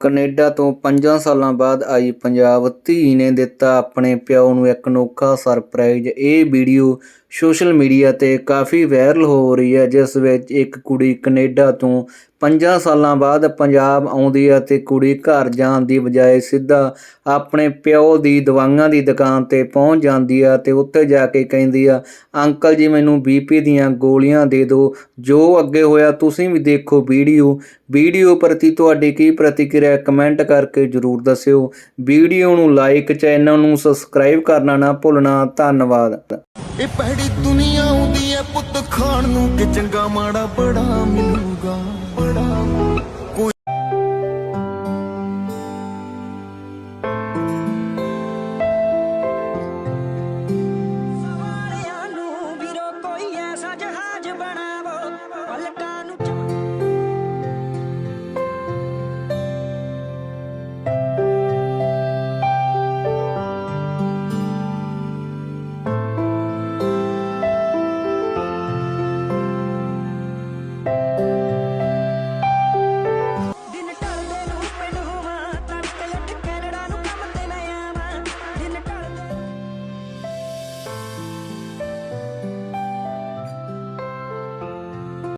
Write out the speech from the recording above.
Canada ਤੋਂ ਪੰਜਾਂ ਸਾਲਾਂ ਬਾਅਦ ਆਈ ਪੰਜਾਬ, ਧੀ ਨੇ ਦਿੱਤਾ ਆਪਣੇ ਪਿਓ ਨੂੰ ਇੱਕ ਅਨੋਖਾ ਸਰਪ੍ਰਾਈਜ਼। ਇਹ ਵੀਡੀਓ ਸੋਸ਼ਲ ਮੀਡੀਆ ਤੇ ਕਾਫੀ ਵਾਇਰਲ ਹੋ ਰਹੀ ਹੈ, ਜਿਸ ਵਿੱਚ ਇੱਕ ਕੁੜੀ ਕੈਨੇਡਾ ਤੋਂ 5 ਸਾਲਾਂ ਬਾਅਦ ਪੰਜਾਬ ਆਉਂਦੀ ਹੈ ਤੇ ਕੁੜੀ ਘਰ ਜਾਣ ਦੀ ਬਜਾਏ ਸਿੱਧਾ ਆਪਣੇ ਪਿਓ ਦੀ ਦਵਾਈਆਂ ਦੀ ਦੁਕਾਨ ਤੇ ਪਹੁੰਚ ਜਾਂਦੀ ਆ ਤੇ ਉੱਥੇ ਜਾ ਕੇ ਕਹਿੰਦੀ ਆ, ਅੰਕਲ ਜੀ, ਮੈਨੂੰ ਬੀਪੀ ਦੀਆਂ ਗੋਲੀਆਂ ਦੇ ਦਿਓ, ਜੋ ਅੱਗੇ ਹੋਇਆ ਤੁਸੀਂ ਵੀ ਦੇਖੋ ਵੀਡੀਓ। ਵੀਡੀਓ ਪ੍ਰਤੀ ਤੁਹਾਡੀ ਕੀ ਪ੍ਰਤੀਕਿਰਿਆ ਕਮੈਂਟ ਕਰਕੇ ਜਰੂਰ ਦੱਸਿਓ। ਵੀਡੀਓ ਨੂੰ ਲਾਈਕ, ਚੈਨਲ ਨੂੰ ਸਬਸਕ੍ਰਾਈਬ ਕਰਨਾ ਨਾ ਭੁੱਲਣਾ। ਧੰਨਵਾਦ। ਇਹ ਪਹਿੜੀ ਸਾਰੀ ਦੁਨੀਆ ਆਉਂਦੀ ਐ ਪੁੱਤ ਖਾਣ ਨੂੰ ਕਿ ਚੰਗਾ ਮਾੜਾ ਬੜਾ ਮਿਲੂਗਾ, ਬੜਾ ਜਹਾਜ਼ ਬਣਾ